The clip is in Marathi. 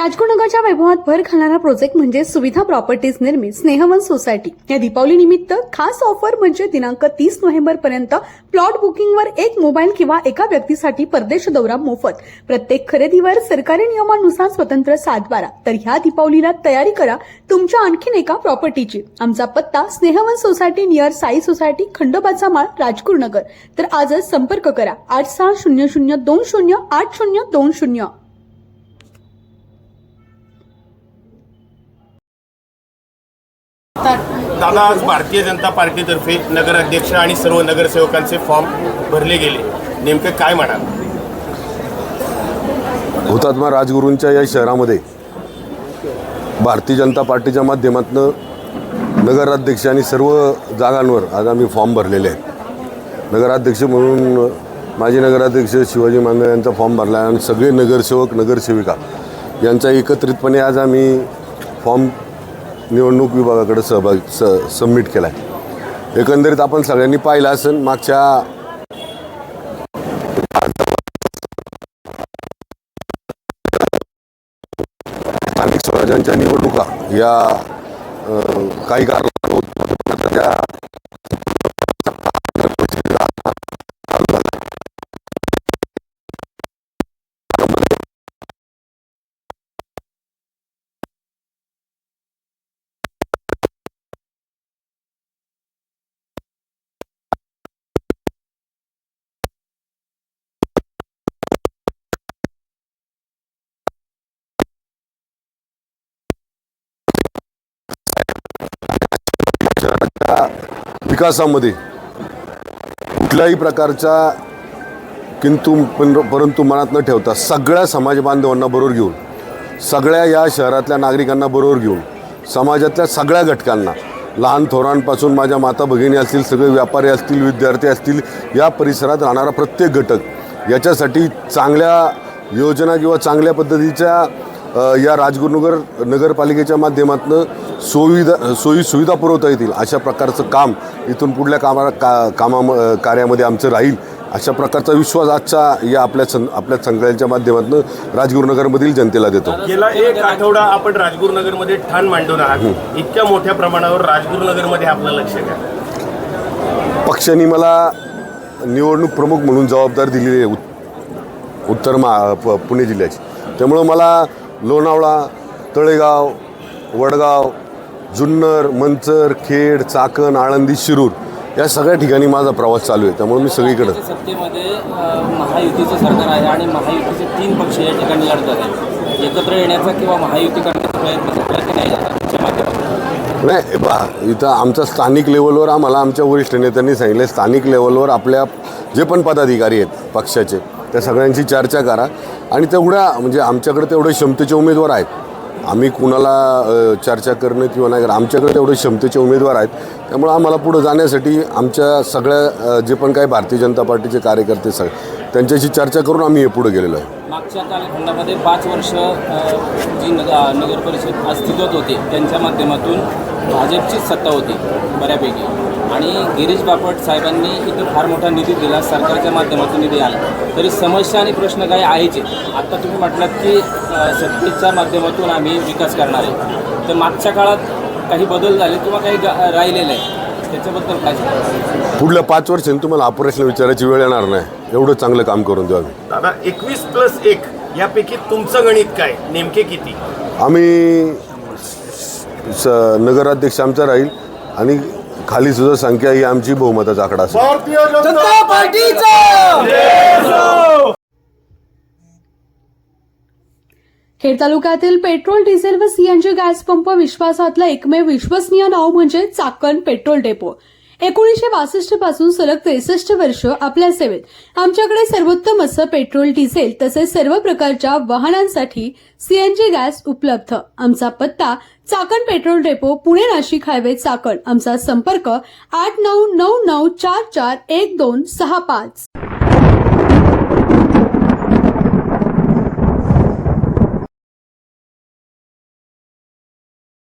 राजगुरुनगरच्या वैभवात भर घालणारा प्रोजेक्ट म्हणजे सुविधा प्रॉपर्टीज निर्मित स्नेहवन सोसायटी या दीपावली निमित्त खास ऑफर म्हणजे दिनांक तीस नोव्हेंबर पर्यंत प्लॉट बुकिंगवर एक मोबाईल किंवा एका व्यक्तीसाठी परदेश दौरा मोफत. प्रत्येक खरेदीवर सरकारी नियमानुसार स्वतंत्र सातबारा. तर ह्या दीपावलीला तयारी करा तुमच्या आणखीन एका प्रॉपर्टीची आमचा पत्ता Snehavan society near Sai society खंडोबाचा माळ राजगुरुनगर. तर आजच संपर्क करा. आठ सहा शून्य शून्य दोन शून्य आठ शून्य दोन शून्य. दादा आज भारतीय जनता पार्टीतर्फे नगराध्यक्ष आणि सर्व नगरसेवकांचे फॉर्म भरले गेले. नेमकं काय म्हणाल? हुतात्मा राजगुरूंच्या या शहरामध्ये भारतीय जनता पार्टीच्या माध्यमातून नगराध्यक्ष आणि सर्व जागांवर आज आम्ही फॉर्म भरलेले आहेत. नगराध्यक्ष म्हणून माजी नगराध्यक्ष शिवाजी मांगळे यांचा फॉर्म भरला आहे आणि सगळे नगरसेवक नगरसेविका यांचा एकत्रितपणे आज आम्ही फॉर्म निवडणूक विभागाकडे सहभाग स सबमिट केला आहे एकंदरीत आपण सगळ्यांनी पाहिलं असेल मागच्या स्थानिक स्वराज्यांच्या निवडणुका या काही कारणास्तव त्या विकासामध्ये कुठल्याही प्रकारच्या किंतु परंतु मनात न ठेवता सगळ्या समाज बांधवांना बरोबर घेऊन सगळ्या या शहरातल्या नागरिकांना बरोबर घेऊन समाजातल्या सगळ्या घटकांना लहान थोरांपासून माझ्या माता भगिनी असतील सगळे व्यापारी असतील विद्यार्थी असतील या परिसरात राहणारा प्रत्येक घटक याच्यासाठी चांगल्या योजना किंवा चांगल्या पद्धतीच्या या राजगुरुनगर नगरपालिकेच्या माध्यमातून सुविधा सोयी सुविधा पुरवता येतील अशा प्रकारचं काम इथून पुढल्या कामा का कामा कार्यामध्ये आमचं राहील. अशा प्रकारचा विश्वास आजच्या या आपल्या सं आपल्या संघाच्या माध्यमातून राजगुरुनगरमधील जनतेला देतो. गेला एक आठवडा आपण राजगुरुनगरमध्ये ठाण मांडून आहात इतक्या मोठ्या प्रमाणावर राजगुरुनगरमध्ये आपलं लक्ष द्या. पक्षाने मला निवडणूक प्रमुख म्हणून जबाबदारी दिलेली आहे उत उत्तर मा पुणे जिल्ह्याची. त्यामुळं मला लोणावळा तळेगाव वडगाव जुन्नर मंचर खेड चाकण आळंदी शिरूर या सगळ्या ठिकाणी माझा प्रवास चालू आहे. त्यामुळे मी सगळीकडं सत्तेमध्ये महायुतीचं सरकार आहे आणि महायुतीचे तीन पक्ष या ठिकाणी लढतात. आहेत एकत्र येण्याचा किंवा महायुती करण्याचा प्रयत्न नाही बा इथं आमच्या स्थानिक लेवलवर आम्हाला आमच्या वरिष्ठ नेत्यांनी सांगितलं स्थानिक लेवलवर आपल्या जे पण पदाधिकारी आहेत पक्षाचे त्या सगळ्यांची चर्चा करा. आणि तेवढ्या म्हणजे आमच्याकडे तेवढे क्षमतेचे उमेदवार आहेत. आम्ही कुणाला चर्चा करणं किंवा नाही करणं आमच्याकडे तेवढे क्षमतेचे उमेदवार आहेत. त्यामुळं आम्हाला पुढं जाण्यासाठी आमच्या सगळ्या जे पण काही भारतीय जनता पार्टीचे कार्यकर्ते सगळे त्यांच्याशी चर्चा करून आम्ही हे पुढे गेलेलो आहे. मागच्या कालखंडामध्ये पाच वर्ष जी नग नगर परिषद अस्तित्वात होते त्यांच्या माध्यमातून भाजपचीच सत्ता होती बऱ्यापैकी. आणि गिरीश बापट साहेबांनी इथं फार मोठा निधी दिला सरकारच्या माध्यमातून निधी आला. तरी समस्या आणि प्रश्न काही आहेच. आत्ता तुम्ही म्हटलात की सत्तेच्या माध्यमातून आम्ही विकास करणार आहे. तर मागच्या काळात काही बदल झाले किंवा काही गा- राहिलेलं आहे त्याच्याबद्दल काय? पुढल्या पाच वर्षांनी तुम्हाला हा प्रश्न विचारायची वेळ येणार नाही. एवढं चांगलं काम करून देऊ आम्ही. दादा एकवीस प्लस एक यापैकी तुमचं गणित काय? नेमके किती? आम्ही स नगराध्यक्ष आमचा राहील आणि खाली सुद्धा संख्या ही आमची बहुमताचा आकडा असेल. खेड तालुक्यातील पेट्रोल डिझेल व सीएनजी गॅस पंप विश्वासातलं एकमेव विश्वसनीय नाव म्हणजे चाकण पेट्रोल डेपो. एकोणीसशे बासष्टपासून सलग त्रेसष्ट वर्ष आपल्या सेवेत. आमच्याकडे सर्वोत्तम असं पेट्रोल डिझेल तसेच सर्व प्रकारच्या वाहनांसाठी सीएनजी गॅस उपलब्ध. आमचा पत्ता Chakan petrol depot Pune Nashik highway Chakan. आमचा संपर्क आठ नऊ नऊ नऊ चार चार एक दोन सहा पाच.